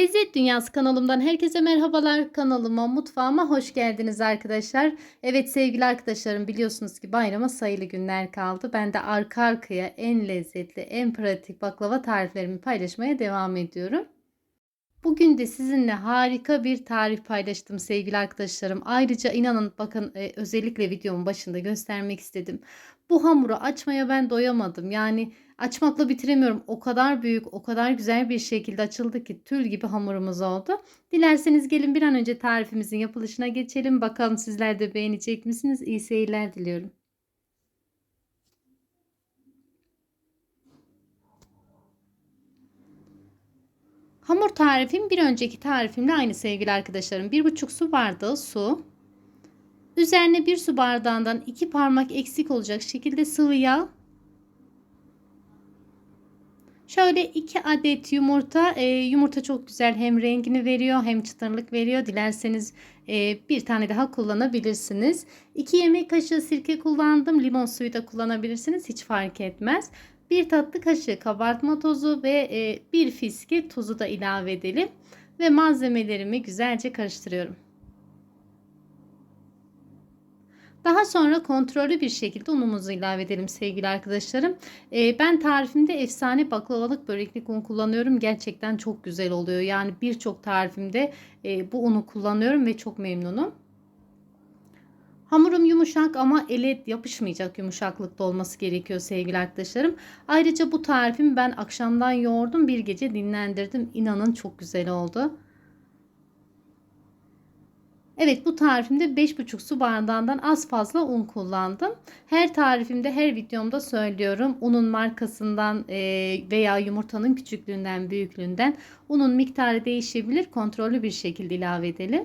Lezzet Dünyası kanalımdan herkese merhabalar. Kanalıma, mutfağıma hoş geldiniz arkadaşlar. Evet sevgili arkadaşlarım biliyorsunuz ki bayrama sayılı günler kaldı. Ben de arka arkaya en lezzetli, en pratik baklava tariflerimi paylaşmaya devam ediyorum. Bugün de sizinle harika bir tarif paylaştım sevgili arkadaşlarım. Ayrıca inanın bakın e, özellikle videomun başında göstermek istedim. Bu hamuru açmaya ben doyamadım. Yani açmakla bitiremiyorum. O kadar büyük, o kadar güzel bir şekilde açıldı ki tül gibi hamurumuz oldu. Dilerseniz gelin bir an önce tarifimizin yapılışına geçelim. Bakalım sizler de beğenecek misiniz? İyi seyirler diliyorum. Hamur tarifim bir önceki tarifimle aynı sevgili arkadaşlarım. 1,5 su bardağı su. Üzerine 1 su bardağından 2 parmak eksik olacak şekilde sıvı yağ. Şöyle 2 adet yumurta. E, yumurta çok güzel hem rengini veriyor hem çıtırlık veriyor. Dilerseniz e, bir tane daha kullanabilirsiniz. 2 yemek kaşığı sirke kullandım. Limon suyu da kullanabilirsiniz. Hiç fark etmez. 1 tatlı kaşığı kabartma tozu ve e, 1 fiske tuzu da ilave edelim. Ve malzemelerimi güzelce karıştırıyorum. Daha sonra kontrollü bir şekilde unumuzu ilave edelim sevgili arkadaşlarım. Ee, ben tarifimde efsane baklavalık böreklik un kullanıyorum. Gerçekten çok güzel oluyor. Yani birçok tarifimde e, bu unu kullanıyorum ve çok memnunum. Hamurum yumuşak ama ele yapışmayacak yumuşaklıkta olması gerekiyor sevgili arkadaşlarım. Ayrıca bu tarifimi ben akşamdan yoğurdum. Bir gece dinlendirdim. İnanın çok güzel oldu. Evet bu tarifimde 5,5 su bardağından az fazla un kullandım. Her tarifimde her videomda söylüyorum. Unun markasından veya yumurtanın küçüklüğünden büyüklüğünden unun miktarı değişebilir. Kontrollü bir şekilde ilave edelim.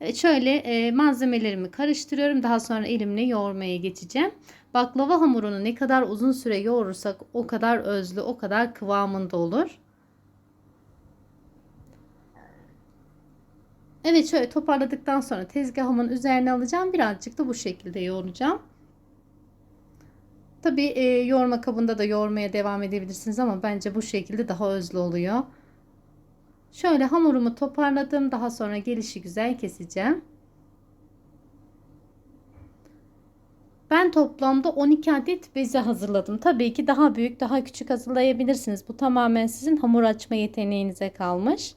Evet, şöyle malzemelerimi karıştırıyorum. Daha sonra elimle yoğurmaya geçeceğim. Baklava hamurunu ne kadar uzun süre yoğurursak o kadar özlü, o kadar kıvamında olur. Evet şöyle toparladıktan sonra tezgahımın üzerine alacağım. Birazcık da bu şekilde yoğuracağım. Tabi e, yoğurma kabında da yoğurmaya devam edebilirsiniz ama bence bu şekilde daha özlü oluyor. Şöyle hamurumu toparladım. Daha sonra gelişi güzel keseceğim. Ben toplamda 12 adet beze hazırladım. Tabii ki daha büyük, daha küçük hazırlayabilirsiniz. Bu tamamen sizin hamur açma yeteneğinize kalmış.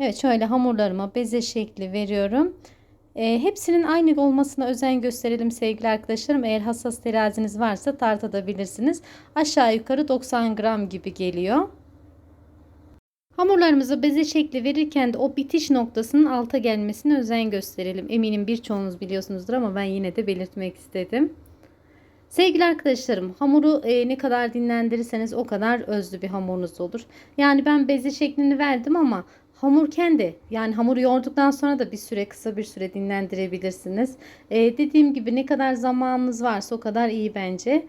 Evet şöyle hamurlarıma beze şekli veriyorum. E, hepsinin aynı olmasına özen gösterelim sevgili arkadaşlarım. Eğer hassas teraziniz varsa tartabilirsiniz. Aşağı yukarı 90 gram gibi geliyor. Hamurlarımızı beze şekli verirken de o bitiş noktasının alta gelmesine özen gösterelim. Eminim birçoğunuz biliyorsunuzdur ama ben yine de belirtmek istedim. Sevgili arkadaşlarım hamuru e, ne kadar dinlendirirseniz o kadar özlü bir hamurunuz olur. Yani ben beze şeklini verdim ama Hamur kendi yani hamuru yoğurduktan sonra da bir süre kısa bir süre dinlendirebilirsiniz. Ee, dediğim gibi ne kadar zamanınız varsa o kadar iyi bence.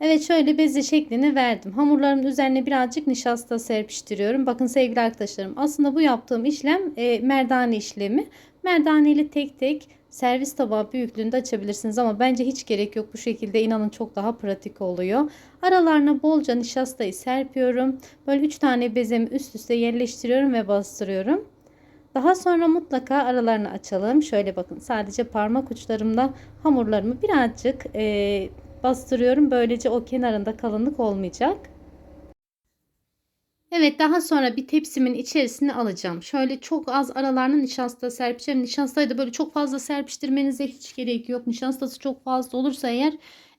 Evet şöyle beze şeklini verdim. Hamurların üzerine birazcık nişasta serpiştiriyorum. Bakın sevgili arkadaşlarım aslında bu yaptığım işlem e, merdane işlemi. Merdaneli tek tek servis tabağı büyüklüğünde açabilirsiniz ama bence hiç gerek yok. Bu şekilde inanın çok daha pratik oluyor. Aralarına bolca nişastayı serpiyorum. Böyle 3 tane bezemi üst üste yerleştiriyorum ve bastırıyorum. Daha sonra mutlaka aralarını açalım. Şöyle bakın sadece parmak uçlarımla hamurlarımı birazcık e, bastırıyorum. Böylece o kenarında kalınlık olmayacak. Evet daha sonra bir tepsimin içerisine alacağım. Şöyle çok az aralarına nişasta serpeceğim. Nişastayı da böyle çok fazla serpiştirmenize hiç gerek yok. Nişastası çok fazla olursa eğer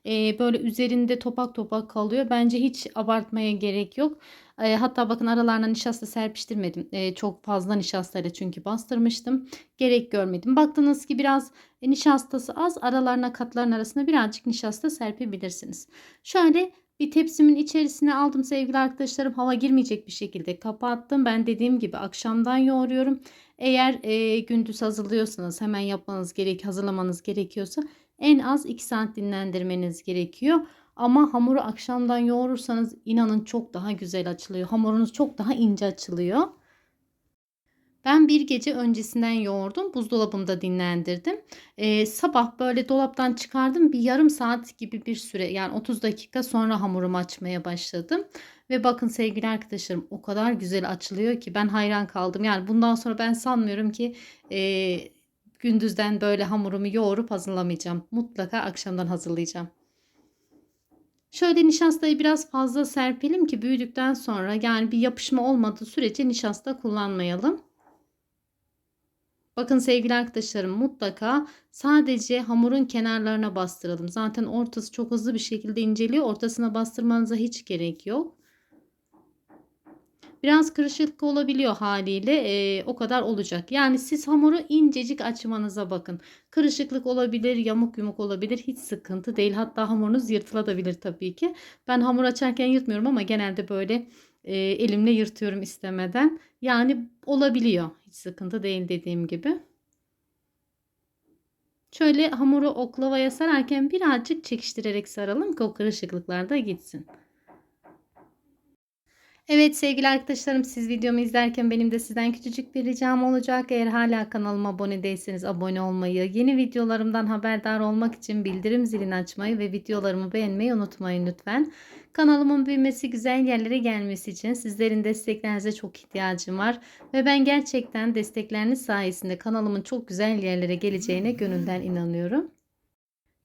e, böyle üzerinde topak topak kalıyor. Bence hiç abartmaya gerek yok. E, hatta bakın aralarına nişasta serpiştirmedim. E, çok fazla nişastayla çünkü bastırmıştım. Gerek görmedim. Baktınız ki biraz nişastası az aralarına katların arasında birazcık nişasta serpebilirsiniz. Şöyle bir tepsimin içerisine aldım sevgili arkadaşlarım. Hava girmeyecek bir şekilde kapattım. Ben dediğim gibi akşamdan yoğuruyorum. Eğer e, gündüz hazırlıyorsanız hemen yapmanız gerek, hazırlamanız gerekiyorsa en az 2 saat dinlendirmeniz gerekiyor. Ama hamuru akşamdan yoğurursanız inanın çok daha güzel açılıyor. Hamurunuz çok daha ince açılıyor. Ben bir gece öncesinden yoğurdum. Buzdolabımda dinlendirdim. Ee, sabah böyle dolaptan çıkardım. Bir yarım saat gibi bir süre yani 30 dakika sonra hamurumu açmaya başladım. Ve bakın sevgili arkadaşlarım o kadar güzel açılıyor ki ben hayran kaldım. Yani bundan sonra ben sanmıyorum ki e, gündüzden böyle hamurumu yoğurup hazırlamayacağım. Mutlaka akşamdan hazırlayacağım. Şöyle nişastayı biraz fazla serpelim ki büyüdükten sonra yani bir yapışma olmadığı sürece nişasta kullanmayalım. Bakın sevgili arkadaşlarım mutlaka sadece hamurun kenarlarına bastıralım. Zaten ortası çok hızlı bir şekilde inceliyor. Ortasına bastırmanıza hiç gerek yok. Biraz kırışık olabiliyor haliyle e, o kadar olacak. Yani siz hamuru incecik açmanıza bakın. Kırışıklık olabilir, yamuk yumuk olabilir. Hiç sıkıntı değil. Hatta hamurunuz yırtılabilir tabii ki. Ben hamur açarken yırtmıyorum ama genelde böyle e, elimle yırtıyorum istemeden. Yani olabiliyor. Hiç sıkıntı değil dediğim gibi. Şöyle hamuru oklavaya sararken birazcık çekiştirerek saralım ki o kırışıklıklar da gitsin. Evet sevgili arkadaşlarım siz videomu izlerken benim de sizden küçücük bir ricam olacak. Eğer hala kanalıma abone değilseniz abone olmayı, yeni videolarımdan haberdar olmak için bildirim zilini açmayı ve videolarımı beğenmeyi unutmayın lütfen. Kanalımın büyümesi, güzel yerlere gelmesi için sizlerin desteklerinize çok ihtiyacım var. Ve ben gerçekten destekleriniz sayesinde kanalımın çok güzel yerlere geleceğine gönülden inanıyorum.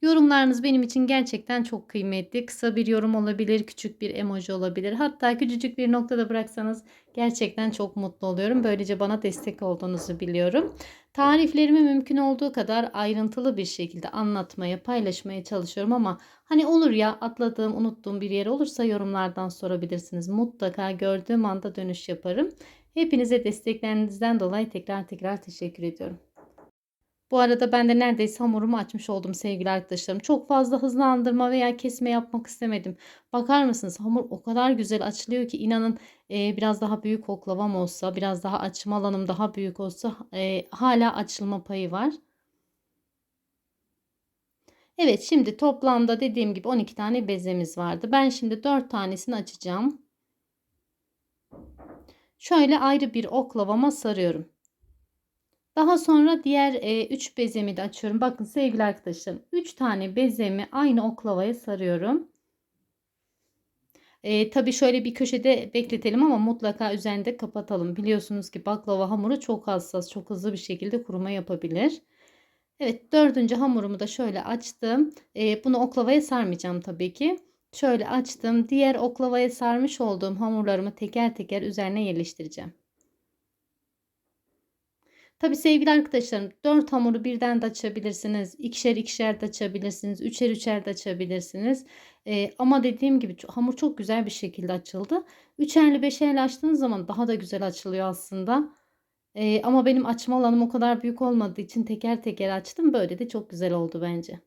Yorumlarınız benim için gerçekten çok kıymetli. Kısa bir yorum olabilir, küçük bir emoji olabilir. Hatta küçücük bir noktada bıraksanız gerçekten çok mutlu oluyorum. Böylece bana destek olduğunuzu biliyorum. Tariflerimi mümkün olduğu kadar ayrıntılı bir şekilde anlatmaya, paylaşmaya çalışıyorum ama hani olur ya atladığım, unuttuğum bir yer olursa yorumlardan sorabilirsiniz. Mutlaka gördüğüm anda dönüş yaparım. Hepinize desteklerinizden dolayı tekrar tekrar teşekkür ediyorum. Bu arada ben de neredeyse hamurumu açmış oldum sevgili arkadaşlarım. Çok fazla hızlandırma veya kesme yapmak istemedim. Bakar mısınız hamur o kadar güzel açılıyor ki inanın e, biraz daha büyük oklavam olsa biraz daha açma alanım daha büyük olsa e, hala açılma payı var. Evet şimdi toplamda dediğim gibi 12 tane bezemiz vardı. Ben şimdi 4 tanesini açacağım. Şöyle ayrı bir oklavama sarıyorum. Daha sonra diğer 3 e, bezemi de açıyorum. Bakın sevgili arkadaşlarım 3 tane bezemi aynı oklavaya sarıyorum. E, tabii şöyle bir köşede bekletelim ama mutlaka üzerinde kapatalım. Biliyorsunuz ki baklava hamuru çok hassas, çok hızlı bir şekilde kuruma yapabilir. Evet dördüncü hamurumu da şöyle açtım. E, bunu oklavaya sarmayacağım tabii ki. Şöyle açtım. Diğer oklavaya sarmış olduğum hamurlarımı teker teker üzerine yerleştireceğim. Tabi sevgili arkadaşlarım 4 hamuru birden de açabilirsiniz. ikişer ikişer de açabilirsiniz. Üçer üçer de açabilirsiniz. Ee, ama dediğim gibi hamur çok güzel bir şekilde açıldı. Üçerli beşerli açtığınız zaman daha da güzel açılıyor aslında. Ee, ama benim açma alanım o kadar büyük olmadığı için teker teker açtım. Böyle de çok güzel oldu bence.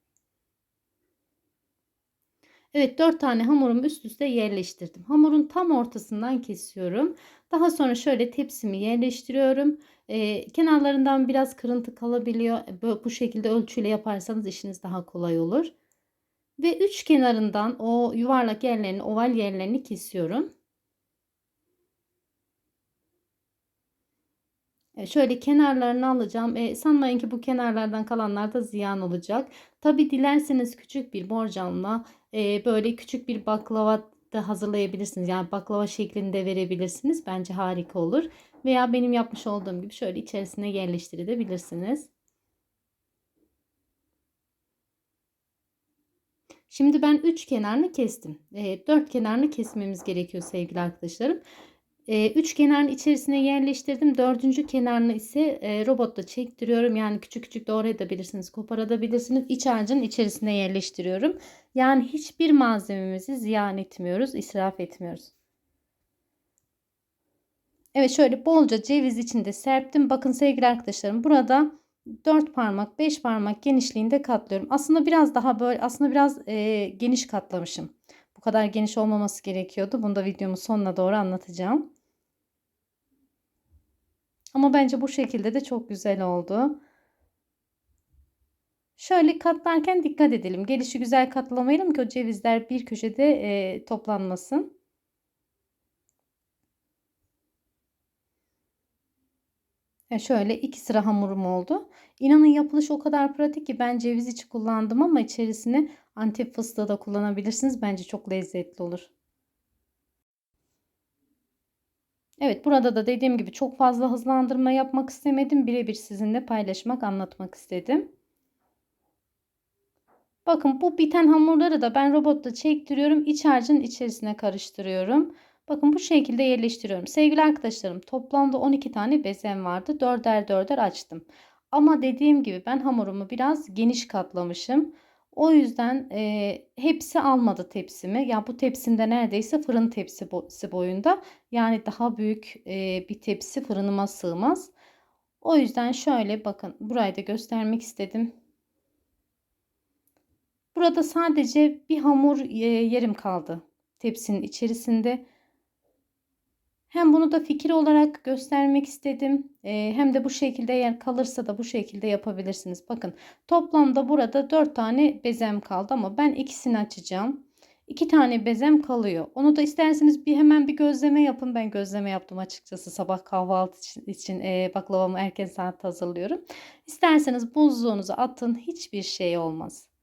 Evet 4 tane hamurumu üst üste yerleştirdim. Hamurun tam ortasından kesiyorum. Daha sonra şöyle tepsimi yerleştiriyorum. Ee, kenarlarından biraz kırıntı kalabiliyor. Böyle, bu şekilde ölçüyle yaparsanız işiniz daha kolay olur. Ve üç kenarından o yuvarlak yerlerini, oval yerlerini kesiyorum. E, şöyle kenarlarını alacağım. E, sanmayın ki bu kenarlardan kalanlar da ziyan olacak. Tabi dilerseniz küçük bir borcamla e, böyle küçük bir baklava da hazırlayabilirsiniz. Yani baklava şeklinde verebilirsiniz. Bence harika olur. Veya benim yapmış olduğum gibi şöyle içerisine yerleştirebilirsiniz. Şimdi ben 3 kenarını kestim. E, 4 kenarını kesmemiz gerekiyor sevgili arkadaşlarım. E, üç kenarın içerisine yerleştirdim. Dördüncü kenarını ise e, robotla çektiriyorum. Yani küçük küçük doğrayabilirsiniz, koparabilirsiniz. İç harcın içerisine yerleştiriyorum. Yani hiçbir malzememizi ziyan etmiyoruz, israf etmiyoruz. Evet şöyle bolca ceviz içinde serptim. Bakın sevgili arkadaşlarım burada 4 parmak 5 parmak genişliğinde katlıyorum. Aslında biraz daha böyle aslında biraz e, geniş katlamışım. Bu kadar geniş olmaması gerekiyordu. Bunu da videomun sonuna doğru anlatacağım. Ama bence bu şekilde de çok güzel oldu. Şöyle katlarken dikkat edelim. Gelişi güzel katlamayalım ki o cevizler bir köşede e, toplanmasın. Ya şöyle iki sıra hamurum oldu. İnanın yapılışı o kadar pratik ki ben ceviz içi kullandım ama içerisine antep fıstığı da kullanabilirsiniz. Bence çok lezzetli olur. Evet burada da dediğim gibi çok fazla hızlandırma yapmak istemedim. Birebir sizinle paylaşmak, anlatmak istedim. Bakın bu biten hamurları da ben robotla çektiriyorum. İç harcın içerisine karıştırıyorum. Bakın bu şekilde yerleştiriyorum. Sevgili arkadaşlarım toplamda 12 tane bezem vardı. Dörder dörder açtım. Ama dediğim gibi ben hamurumu biraz geniş katlamışım. O yüzden e, hepsi almadı tepsimi. Ya bu tepsimde neredeyse fırın tepsisi boyunda. Yani daha büyük e, bir tepsi fırınıma sığmaz. O yüzden şöyle bakın burayı da göstermek istedim. Burada sadece bir hamur yerim kaldı tepsinin içerisinde. Hem bunu da fikir olarak göstermek istedim. Ee, hem de bu şekilde eğer kalırsa da bu şekilde yapabilirsiniz. Bakın toplamda burada 4 tane bezem kaldı ama ben ikisini açacağım. 2 tane bezem kalıyor. Onu da isterseniz bir hemen bir gözleme yapın. Ben gözleme yaptım açıkçası. Sabah kahvaltı için, için e, baklavamı erken saatte hazırlıyorum. İsterseniz buzluğunuza atın. Hiçbir şey olmaz.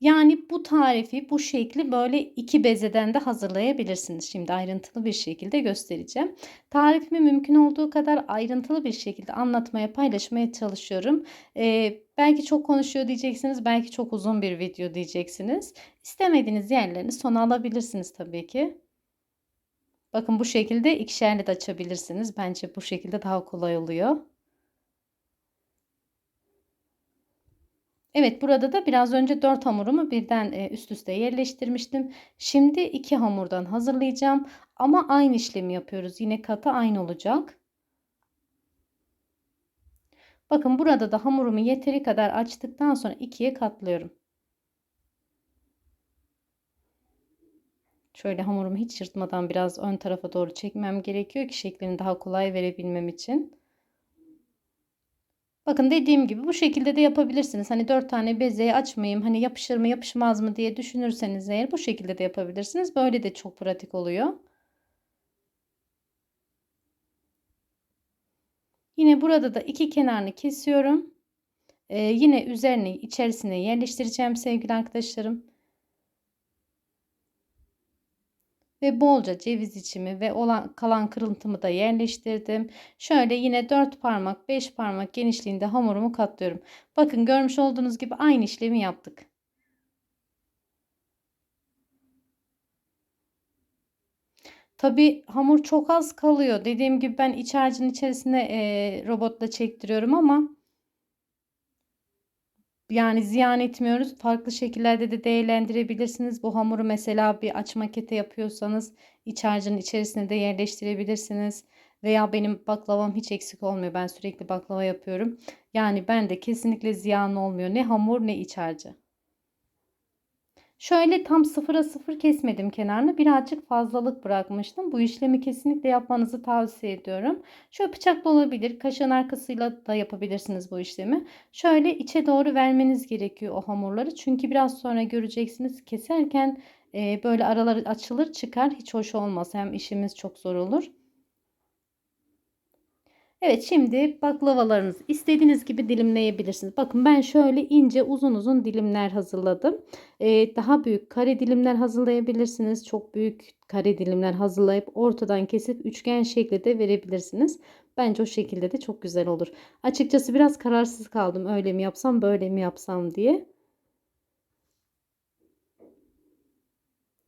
Yani bu tarifi bu şekli böyle iki bezeden de hazırlayabilirsiniz. Şimdi ayrıntılı bir şekilde göstereceğim. Tarifimi mümkün olduğu kadar ayrıntılı bir şekilde anlatmaya paylaşmaya çalışıyorum. Ee, belki çok konuşuyor diyeceksiniz. Belki çok uzun bir video diyeceksiniz. İstemediğiniz yerlerini sona alabilirsiniz tabii ki. Bakın bu şekilde ikişerli de açabilirsiniz. Bence bu şekilde daha kolay oluyor. Evet burada da biraz önce 4 hamurumu birden e, üst üste yerleştirmiştim. Şimdi 2 hamurdan hazırlayacağım. Ama aynı işlemi yapıyoruz. Yine katı aynı olacak. Bakın burada da hamurumu yeteri kadar açtıktan sonra ikiye katlıyorum. Şöyle hamurumu hiç yırtmadan biraz ön tarafa doğru çekmem gerekiyor ki şeklini daha kolay verebilmem için. Bakın dediğim gibi bu şekilde de yapabilirsiniz. Hani 4 tane bezeyi açmayayım hani yapışır mı yapışmaz mı diye düşünürseniz eğer bu şekilde de yapabilirsiniz. Böyle de çok pratik oluyor. Yine burada da iki kenarını kesiyorum. Ee, yine üzerine içerisine yerleştireceğim sevgili arkadaşlarım. Ve bolca ceviz içimi ve olan kalan kırıntımı da yerleştirdim. Şöyle yine 4 parmak 5 parmak genişliğinde hamurumu katlıyorum. Bakın görmüş olduğunuz gibi aynı işlemi yaptık. Tabi hamur çok az kalıyor. Dediğim gibi ben iç harcın içerisine e, robotla çektiriyorum ama yani ziyan etmiyoruz. Farklı şekillerde de değerlendirebilirsiniz. Bu hamuru mesela bir açma kete yapıyorsanız iç harcın içerisine de yerleştirebilirsiniz. Veya benim baklavam hiç eksik olmuyor. Ben sürekli baklava yapıyorum. Yani ben de kesinlikle ziyan olmuyor. Ne hamur ne iç harcı. Şöyle tam sıfıra sıfır kesmedim kenarını. Birazcık fazlalık bırakmıştım. Bu işlemi kesinlikle yapmanızı tavsiye ediyorum. Şöyle bıçakla olabilir. Kaşığın arkasıyla da yapabilirsiniz bu işlemi. Şöyle içe doğru vermeniz gerekiyor o hamurları. Çünkü biraz sonra göreceksiniz keserken böyle araları açılır çıkar. Hiç hoş olmaz. Hem işimiz çok zor olur. Evet şimdi baklavalarınızı istediğiniz gibi dilimleyebilirsiniz. Bakın ben şöyle ince uzun uzun dilimler hazırladım. Ee, daha büyük kare dilimler hazırlayabilirsiniz. Çok büyük kare dilimler hazırlayıp ortadan kesip üçgen şekli verebilirsiniz. Bence o şekilde de çok güzel olur. Açıkçası biraz kararsız kaldım öyle mi yapsam böyle mi yapsam diye.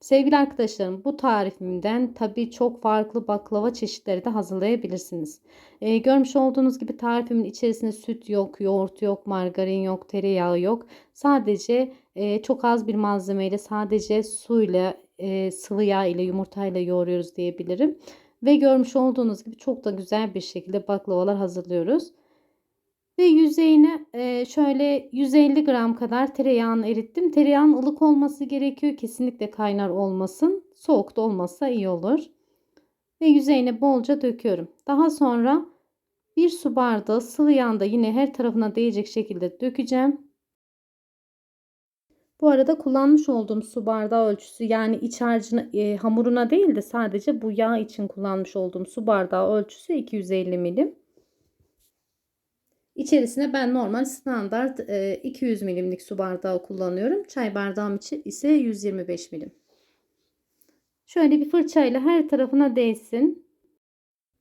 Sevgili arkadaşlarım bu tarifimden tabi çok farklı baklava çeşitleri de hazırlayabilirsiniz. Ee, görmüş olduğunuz gibi tarifimin içerisinde süt yok, yoğurt yok, margarin yok, tereyağı yok. Sadece e, çok az bir malzemeyle sadece suyla, e, sıvı yağ ile yumurtayla yoğuruyoruz diyebilirim. Ve görmüş olduğunuz gibi çok da güzel bir şekilde baklavalar hazırlıyoruz. Ve yüzeyine e, şöyle 150 gram kadar tereyağını erittim. Tereyağın ılık olması gerekiyor. Kesinlikle kaynar olmasın. Soğuk da olmazsa iyi olur. Ve yüzeyine bolca döküyorum. Daha sonra bir su bardağı sıvı yağında yine her tarafına değecek şekilde dökeceğim. Bu arada kullanmış olduğum su bardağı ölçüsü yani iç harcını e, hamuruna değil de sadece bu yağ için kullanmış olduğum su bardağı ölçüsü 250 milim. İçerisine ben normal standart e, 200 milimlik su bardağı kullanıyorum. Çay bardağım için ise 125 milim. Şöyle bir fırçayla her tarafına değsin.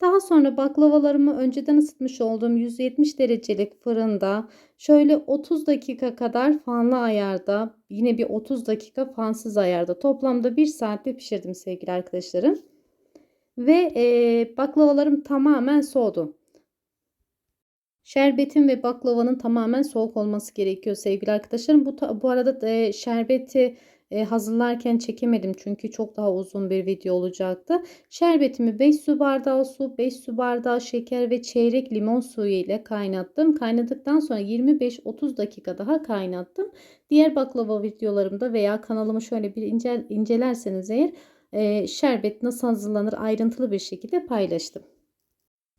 Daha sonra baklavalarımı önceden ısıtmış olduğum 170 derecelik fırında şöyle 30 dakika kadar fanlı ayarda yine bir 30 dakika fansız ayarda toplamda 1 saatte pişirdim sevgili arkadaşlarım. Ve e, baklavalarım tamamen soğudu. Şerbetin ve baklavanın tamamen soğuk olması gerekiyor sevgili arkadaşlarım. Bu, bu arada e, şerbeti e, hazırlarken çekemedim çünkü çok daha uzun bir video olacaktı. Şerbetimi 5 su bardağı su, 5 su bardağı şeker ve çeyrek limon suyu ile kaynattım. Kaynadıktan sonra 25-30 dakika daha kaynattım. Diğer baklava videolarımda veya kanalımı şöyle bir incel, incelerseniz eğer e, şerbet nasıl hazırlanır ayrıntılı bir şekilde paylaştım.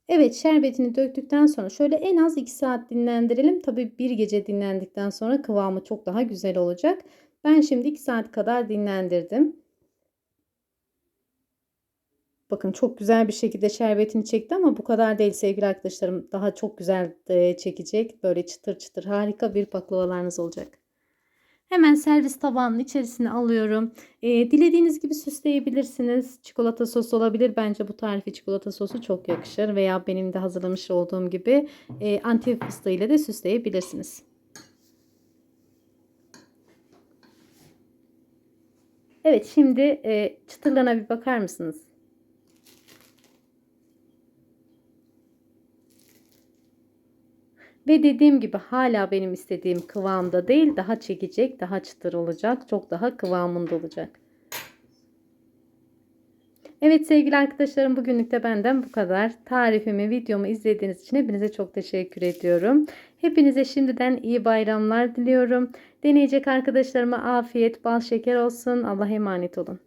Evet şerbetini döktükten sonra şöyle en az 2 saat dinlendirelim. Tabi bir gece dinlendikten sonra kıvamı çok daha güzel olacak. Ben şimdi 2 saat kadar dinlendirdim. Bakın çok güzel bir şekilde şerbetini çekti ama bu kadar değil sevgili arkadaşlarım. Daha çok güzel çekecek. Böyle çıtır çıtır harika bir baklavalarınız olacak. Hemen servis tabağının içerisine alıyorum. E, dilediğiniz gibi süsleyebilirsiniz. Çikolata sosu olabilir. Bence bu tarifi çikolata sosu çok yakışır. Veya benim de hazırlamış olduğum gibi e, antep fıstığı ile de süsleyebilirsiniz. Evet şimdi e, çıtırlarına bir bakar mısınız? Ve dediğim gibi hala benim istediğim kıvamda değil daha çekecek daha çıtır olacak çok daha kıvamında olacak. Evet sevgili arkadaşlarım bugünlük de benden bu kadar. Tarifimi videomu izlediğiniz için hepinize çok teşekkür ediyorum. Hepinize şimdiden iyi bayramlar diliyorum. Deneyecek arkadaşlarıma afiyet bal şeker olsun. Allah'a emanet olun.